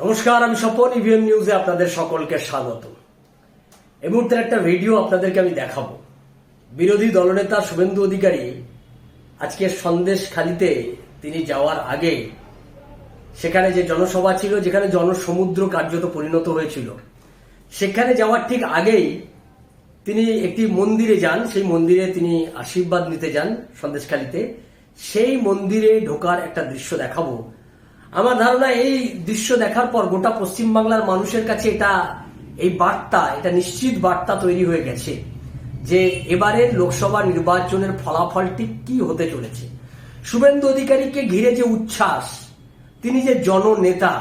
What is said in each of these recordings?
নমস্কার, আমি স্বপন ইভিএম নিউজে আপনাদের সকলকে স্বাগত। এই মুহূর্তের একটা ভিডিও আপনাদেরকে আমি দেখাবো। বিরোধী দলনেতা শুভেন্দু অধিকারী আজকে সন্দেশ খালিতে তিনি যাওয়ার আগে সেখানে যে জনসভা ছিল, যেখানে জনসমুদ্র কার্যত পরিণত হয়েছিল, সেখানে যাওয়ার ঠিক আগেই তিনি একটি মন্দিরে যান। সেই মন্দিরে তিনি আশীর্বাদ নিতে যান সন্দেশখালিতে সেই মন্দিরে ঢোকার একটা দৃশ্য দেখাবো। আমার ধারণা এই দৃশ্য দেখার পর গোটা পশ্চিমবাংলার মানুষের কাছে এটা, এই বার্তা, এটা নিশ্চিত বার্তা তৈরি হয়ে গেছে যে এবারের লোকসভা নির্বাচনের ফলাফলটি কি হতে চলেছে। শুভেন্দু অধিকারীকে ঘিরে যে উচ্ছ্বাস, তিনি যে জননেতা,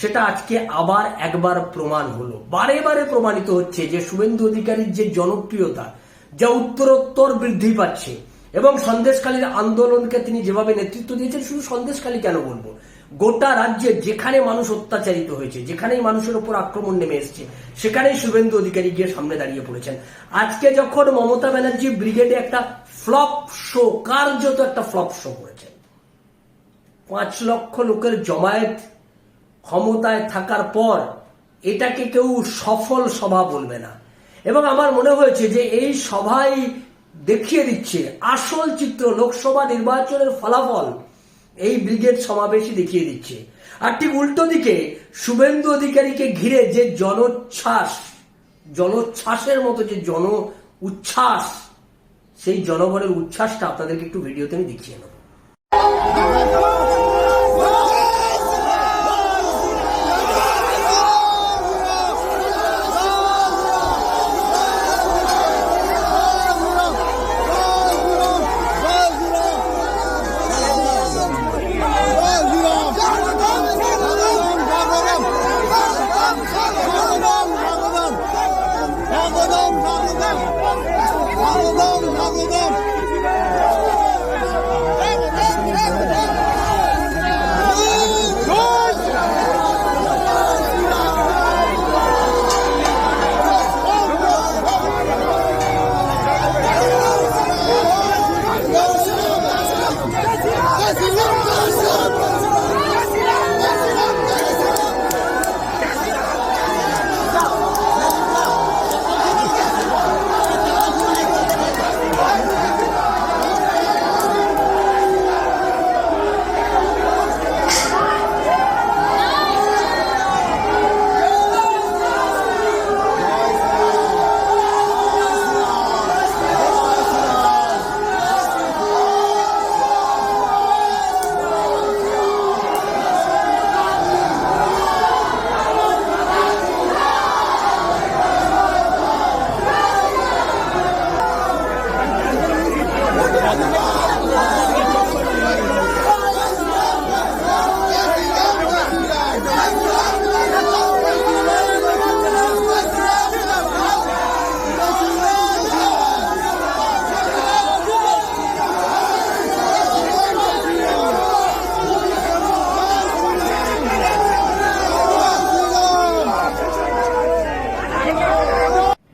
সেটা আজকে আবার একবার প্রমাণ হলো। বারে বারে প্রমাণিত হচ্ছে যে শুভেন্দু অধিকারীর যে জনপ্রিয়তা, যা উত্তরোত্তর বৃদ্ধি পাচ্ছে এবং সন্দেশকালীর আন্দোলনকে তিনি যেভাবে নেতৃত্ব দিয়েছেন, শুধু সন্দেশকালী কেন বলব? গোটা রাজ্যে যেখানে মানুষ অত্যাচারিত হয়েছে, যেখানেই মানুষের উপর আক্রমণ নেমে এসছে, সেখানেই শুভেন্দু অধিকারী গিয়ে সামনে দাঁড়িয়ে পড়েছেন। আজকে যখন মমতা ব্যানার্জি ব্রিগেডে একটা ফ্লপ শো, কার্যত একটা ফ্লপ শো করেছেন, পাঁচ লক্ষ লোকের জমায়েত ক্ষমতায় থাকার পর এটাকে কেউ সফল সভা বলবে না। এবং আমার মনে হয়েছে যে এই সভাই দেখিয়ে দিচ্ছে, আসল চিত্র লোকসভা নির্বাচনের ফলাফল এই ব্রিগেড সমাবেশই দেখিয়ে দিচ্ছে। আর ঠিক উল্টো দিকে শুভেন্দু অধিকারীকে ঘিরে যে জনোচ্ছ্বাস জলোচ্ছ্বাসের মতো যে জন উচ্ছ্বাস সেই জনগণের উচ্ছ্বাসটা আপনাদেরকে একটু ভিডিওতে আমি দেখিয়ে নেব। problem of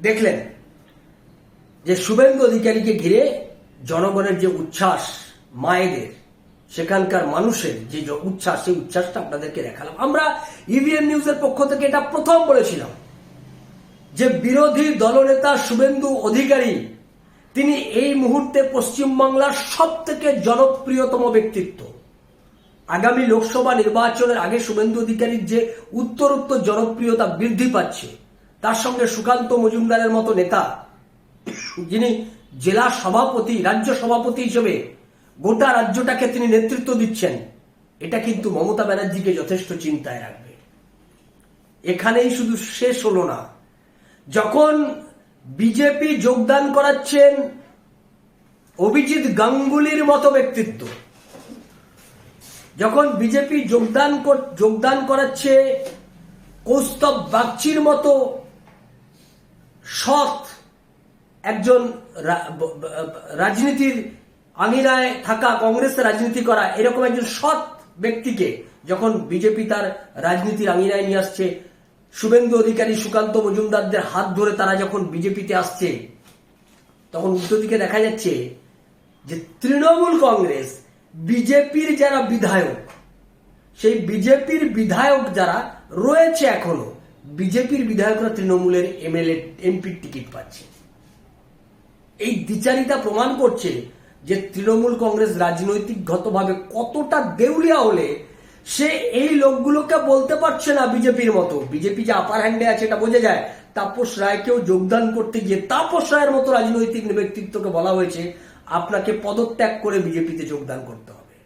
দেখলেন যে শুভেন্দু অধিকারীকে ঘিরে জনগণের যে উচ্ছ্বাস মায়েদের, সেখানকার মানুষের যে উচ্ছ্বাস, সেই উচ্ছ্বাসটা আপনাদেরকে দেখালাম। আমরা ইভিএম নিউজের পক্ষ থেকে এটা প্রথম বলেছিলাম যে বিরোধী দলনেতা শুভেন্দু অধিকারী, তিনি এই মুহূর্তে পশ্চিমবাংলার সব থেকে জনপ্রিয়তম ব্যক্তিত্ব। আগামী লোকসভা নির্বাচনের আগে শুভেন্দু অধিকারীর যে উত্তরোত্তর জনপ্রিয়তা বৃদ্ধি পাচ্ছে তার সঙ্গে সুকান্ত মজুমদারের মতো নেতা। যিনি জেলা সভাপতি, রাজ্য সভাপতি হিসেবে গোটা রাজ্যটাকে তিনি নেতৃত্ব দিচ্ছেন, এটা কিন্তু মমতা ব্যানার্জিকে যথেষ্ট চিন্তায় রাখবে। এখানেই শুধু শেষ হলো না। যখন বিজেপি যোগদান করাচ্ছেন অভিজিৎ গাঙ্গুলির মতো ব্যক্তিত্ব, যখন বিজেপি যোগদান যোগদান করাচ্ছে কৌস্তব বাগচির মতো সৎ একজন রাজনীতির আঙিনায় থাকা কংগ্রেসের রাজনীতি করা, এরকম একজন সৎ ব্যক্তিকে যখন বিজেপি তার রাজনীতির আঙিনায় নিয়ে আসছে, শুভেন্দু অধিকারী সুকান্ত মজুমদারদের হাত ধরে তারা যখন বিজেপিতে আসছে, তখন উল্টো দিকে দেখা যাচ্ছে যে তৃণমূল কংগ্রেস বিজেপির যারা বিধায়ক, সেই বিজেপির বিধায়ক যারা রয়েছে এখনও বিজেপির বিধায়করা তৃণমূলের এমএলএ এমপির টিকিট পাচ্ছে। এই দ্বিচারিতা প্রমাণ করছে যে তৃণমূল কংগ্রেস রাজনৈতিকগতভাবে কতটা দেউলিয়া হলে সে এই লোকগুলোকে বলতে পারছে না বিজেপির মতো। বিজেপি যে আপার হ্যান্ডে আছে এটা বোঝা যায়। তাপস রায়কেও যোগদান করতে গিয়ে তাপস রায়ের মতো রাজনৈতিক ব্যক্তিত্বকে বলা হয়েছে, আপনাকে পদত্যাগ করে বিজেপিতে যোগদান করতে হবে।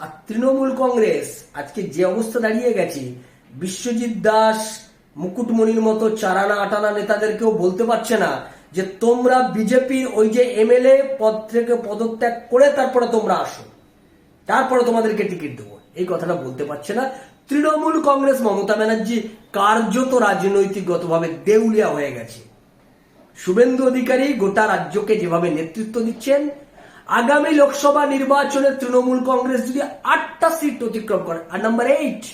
আর তৃণমূল কংগ্রেস আজকে যে অবস্থা দাঁড়িয়ে গেছে বিশ্বজিৎ দাস, মুকুটমণির মতো চারানা আটানা নেতাদেরকেও বলতে পারছে না যে তোমরা বিজেপির ওই যে এমএলএ পদ থেকে পদত্যাগ করে তারপরে তোমরা আসো। তারপরে তোমাদেরকে টিকিট দেবো। এই কথাটা বলতে পারছে না। তৃণমূল কংগ্রেস মমতা ব্যানার্জি কার্যত রাজনৈতিকগতভাবে দেউলিয়া হয়ে গেছে। শুভেন্দু অধিকারী গোটা রাজ্যকে যেভাবে নেতৃত্ব দিচ্ছেন, আগামী লোকসভা নির্বাচনে তৃণমূল কংগ্রেস যদি আটটা সিট অতিক্রম করে, আর নাম্বার এইট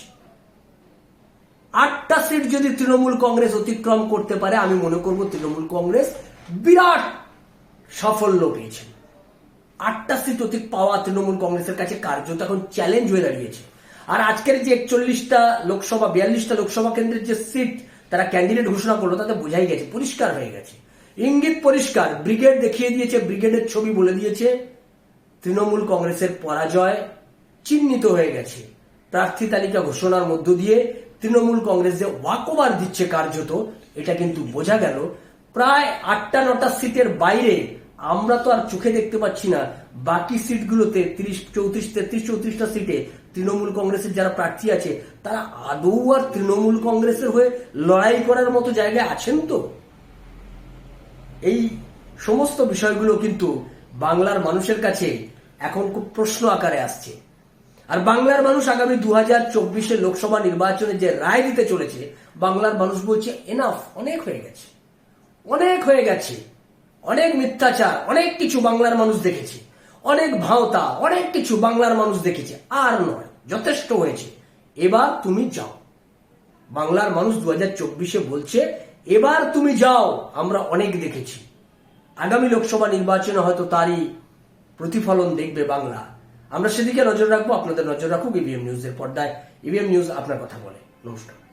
আটটা সিট যদি তৃণমূল কংগ্রেস অতিক্রম করতে পারে, আমি মনে করব তৃণমূল কংগ্রেস বিরাট সাফল্য পেয়েছে। আটটা সিট অতি পাওয়া তৃণমূল কংগ্রেসের কাছে কার্যত এখন চ্যালেঞ্জ হয়ে দাঁড়িয়েছে। আর আজকের যে একচল্লিশটা লোকসভা, বিয়াল্লিশটা লোকসভা কেন্দ্রের যে সিট তারা ক্যান্ডিডেট ঘোষণা করল, তাতে বোঝাই গেছে, পরিষ্কার হয়ে গেছে। ইঙ্গিত পরিষ্কার ব্রিগেড দেখিয়ে দিয়েছে ব্রিগেডের ছবি বলে দিয়েছে। তৃণমূল কংগ্রেসের পরাজয় চিহ্নিত হয়ে গেছে। প্রার্থী তালিকা ঘোষণার মধ্য দিয়ে তৃণমূল কংগ্রেস যে ওয়াকওভার দিচ্ছে কার্যত, এটা কিন্তু বোঝা গেল। প্রায় আটটা নটা সিটের বাইরে আমরা তো আর চোখে দেখতে পাচ্ছি না। বাকি সিটগুলোতে তিরিশ, চৌত্রিশ, তেত্রিশ, চৌত্রিশটা সিটে তৃণমূল কংগ্রেসের যারা প্রার্থী আছে, তারা আদৌ আর তৃণমূল কংগ্রেসের হয়ে লড়াই করার মতো জায়গায় আছেন তো? এই সমস্ত বিষয়গুলো কিন্তু বাংলার মানুষের কাছে এখন খুব প্রশ্ন আকারে আসছে। আর বাংলার মানুষ আগামী দু হাজার চব্বিশে লোকসভা নির্বাচনে যে রায় দিতে চলেছে, বাংলার মানুষ বলছে এনাফ অনেক হয়ে গেছে। অনেক হয়ে গেছে। অনেক মিথ্যাচার, অনেক কিছু বাংলার মানুষ দেখেছে। অনেক ভাওতা, অনেক কিছু বাংলার মানুষ দেখেছে। আর নয়, যথেষ্ট হয়েছে। এবার তুমি যাও। বাংলার মানুষ দু হাজার চব্বিশে বলছে, এবার তুমি যাও, আমরা অনেক দেখেছি। আগামী লোকসভা নির্বাচনে হয়তো তারই প্রতিফলন দেখবে বাংলা। আমরা সেদিকে নজর রাখব, আপনাদের নজর রাখুক ইভিএম নিউজের পর্দায়। ইভিএম নিউজ আপনার কথা বলে। নমস্কার।